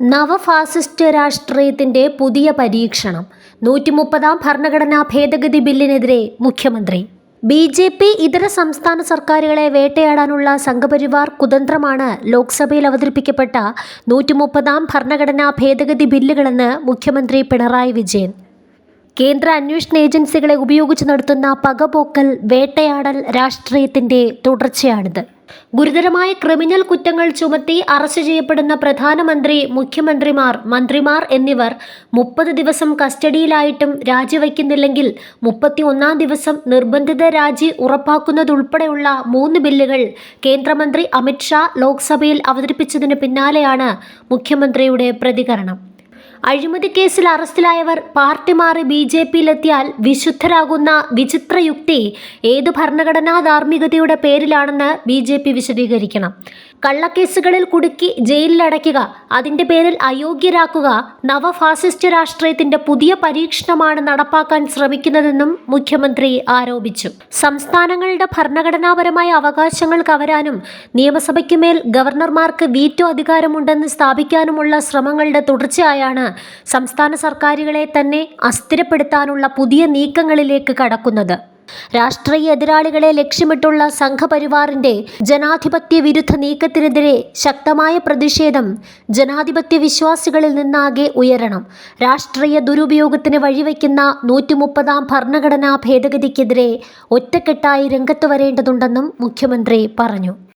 നവഫാസിസ്റ്റ് രാഷ്ട്രീയത്തിന്റെ പുതിയ പരീക്ഷണം. നൂറ്റി മുപ്പതാം ഭരണഘടനാ ഭേദഗതി ബില്ലിനെതിരെ മുഖ്യമന്ത്രി. ബി ജെ പി ഇതര സംസ്ഥാന സർക്കാരുകളെ വേട്ടയാടാനുള്ള സംഘപരിവാർ കുതന്ത്രമാണ് ലോക്സഭയിൽ അവതരിപ്പിക്കപ്പെട്ട നൂറ്റി മുപ്പതാം ഭരണഘടനാ ഭേദഗതി ബില്ലുകളെന്ന് മുഖ്യമന്ത്രി പിണറായി വിജയൻ. കേന്ദ്ര അന്വേഷണ ഏജൻസികളെ ഉപയോഗിച്ച് നടത്തുന്ന പകപോക്കൽ വേട്ടയാടൽ രാഷ്ട്രീയത്തിന്റെ തുടർച്ചയാണിത്. ഗുരുതരമായ ക്രിമിനൽ കുറ്റങ്ങൾ ചുമത്തി അറസ്റ്റ് ചെയ്യപ്പെടുന്ന പ്രധാനമന്ത്രി മുഖ്യമന്ത്രിമാർ മന്ത്രിമാർ എന്നിവർ മുപ്പത് ദിവസം കസ്റ്റഡിയിലായിട്ടും രാജിവയ്ക്കുന്നില്ലെങ്കിൽ മുപ്പത്തി ഒന്നാം ദിവസം നിർബന്ധിത രാജി ഉറപ്പാക്കുന്നതുൾപ്പെടെയുള്ള മൂന്ന് ബില്ലുകൾ കേന്ദ്രമന്ത്രി അമിത്ഷാ ലോക്സഭയിൽ അവതരിപ്പിച്ചതിന് പിന്നാലെയാണ് മുഖ്യമന്ത്രിയുടെ പ്രതികരണം. അഴിമതി കേസിൽ അറസ്റ്റിലായവർ പാർട്ടി മാറി ബി ജെ പിയിലെത്തിയാൽ വിശുദ്ധരാകുന്ന വിചിത്ര യുക്തി ഏത് ഭരണഘടനാ ധാർമ്മികതയുടെ പേരിലാണെന്ന് ബി ജെ പി വിശദീകരിക്കണം. കള്ളക്കേസുകളിൽ കുടുക്കി ജയിലിലടയ്ക്കുക. അതിന്റെ പേരിൽ അയോഗ്യരാക്കുക നവഫാസിസ്റ്റ് രാഷ്ട്രീയത്തിന്റെ പുതിയ പരീക്ഷണമാണ് നടപ്പാക്കാൻ ശ്രമിക്കുന്നതെന്നും മുഖ്യമന്ത്രി ആരോപിച്ചു. സംസ്ഥാനങ്ങളുടെ ഭരണഘടനാപരമായ അവകാശങ്ങൾ കവരാനും നിയമസഭയ്ക്കുമേൽ ഗവർണർമാർക്ക് വീറ്റോ അധികാരമുണ്ടെന്ന് സ്ഥാപിക്കാനുമുള്ള ശ്രമങ്ങളുടെ തുടർച്ചയായാണ് സംസ്ഥാന സർക്കാരുകളെ തന്നെ അസ്ഥിരപ്പെടുത്താനുള്ള പുതിയ നീക്കങ്ങളിലേക്ക് കടക്കുന്നത്. രാഷ്ട്രീയ എതിരാളികളെ ലക്ഷ്യമിട്ടുള്ള സംഘപരിവാറിന്റെ ജനാധിപത്യ വിരുദ്ധ നീക്കത്തിനെതിരെ ശക്തമായ പ്രതിഷേധം ജനാധിപത്യ വിശ്വാസികളിൽ നിന്നാകെ ഉയരണം. രാഷ്ട്രീയ ദുരുപയോഗത്തിന് വഴിവെക്കുന്ന നൂറ്റി മുപ്പതാം ഭരണഘടനാ ഭേദഗതിക്കെതിരെ ഒറ്റക്കെട്ടായി രംഗത്ത് വരേണ്ടതുണ്ടെന്നും മുഖ്യമന്ത്രി പറഞ്ഞു.